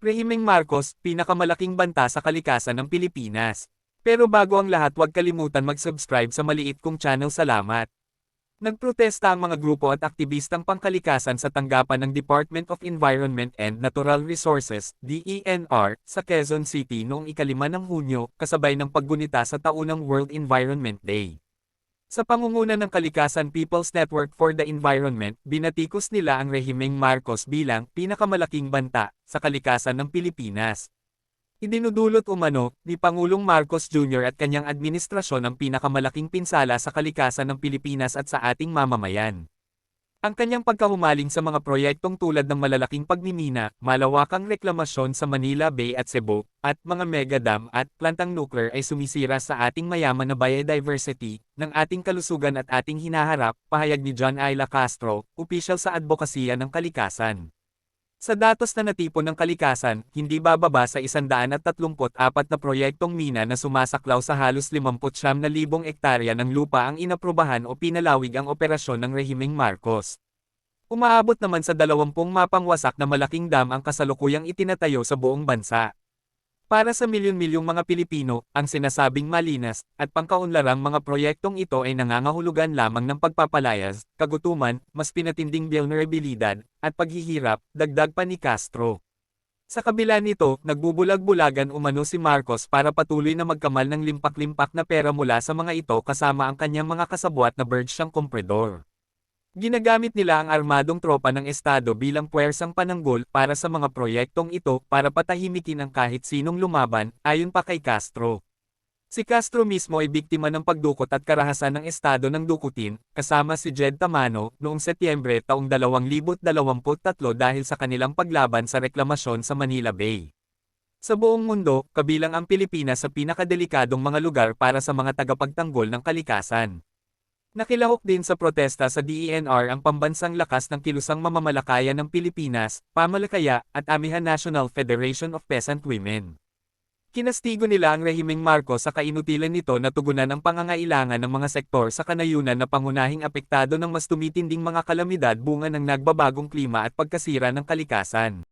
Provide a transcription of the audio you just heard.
Rehimeng Marcos, pinakamalaking banta sa kalikasan ng Pilipinas. Pero bago ang lahat huwag kalimutan mag-subscribe sa maliit kong channel salamat. Nagprotesta ang mga grupo at aktivistang pangkalikasan sa tanggapan ng Department of Environment and Natural Resources, DENR, sa Quezon City noong ikalima ng Hunyo, kasabay ng paggunita sa taunang World Environment Day. Sa pangunguna ng Kalikasan People's Network for the Environment, binatikos nila ang rehimeng Marcos bilang pinakamalaking banta sa kalikasan ng Pilipinas. Idinudulot umano ni Pangulong Marcos Jr. at kanyang administrasyon ang pinakamalaking pinsala sa kalikasan ng Pilipinas at sa ating mamamayan. Ang kanyang pagkahumaling sa mga proyektong tulad ng malalaking pagmimina, malawakang reklamasyon sa Manila Bay at Cebu, at mga mega dam at plantang nuclear ay sumisira sa ating mayaman na biodiversity, ng ating kalusugan at ating hinaharap, pahayag ni John Ayla Castro, opisyal sa advokasya ng kalikasan. Sa datos na natipon ng kalikasan, hindi bababa sa 134 na proyektong mina na sumasaklaw sa halos 59,000 ektarya ng lupa ang inaprubahan o pinalawig ang operasyon ng rehimeng Marcos. Umaabot naman sa 20 mapangwasak na malaking dam ang kasalukuyang itinatayo sa buong bansa. Para sa milyon-milyong mga Pilipino, ang sinasabing malinas at pangkaunlarang mga proyektong ito ay nangangahulugan lamang ng pagpapalayas, kagutuman, mas pinatinding vulnerabilidad, at paghihirap, dagdag pa ni Castro. Sa kabila nito, nagbubulag-bulagan umano si Marcos para patuloy na magkamal ng limpak-limpak na pera mula sa mga ito kasama ang kanyang mga kasabwat na bergsyang kompredor. Ginagamit nila ang armadong tropa ng Estado bilang puwersang pananggol para sa mga proyektong ito para patahimikin ang kahit sinong lumaban, ayon pa kay Castro. Si Castro mismo ay biktima ng pagdukot at karahasan ng Estado ng Dukutin, kasama si Jed Tamano, noong Setyembre taong 2023 dahil sa kanilang paglaban sa reklamasyon sa Manila Bay. Sa buong mundo, kabilang ang Pilipinas sa pinakadelikadong mga lugar para sa mga tagapagtanggol ng kalikasan. Nakilahok din sa protesta sa DENR ang pambansang lakas ng kilusang mamamalakayan ng Pilipinas, Pamalakaya, at Amihan National Federation of Peasant Women. Kinastigo nila ang rehimeng Marcos sa kainutilan nito na tugunan ang pangangailangan ng mga sektor sa kanayunan na pangunahing apektado ng mas tumitinding mga kalamidad bunga ng nagbabagong klima at pagkasira ng kalikasan.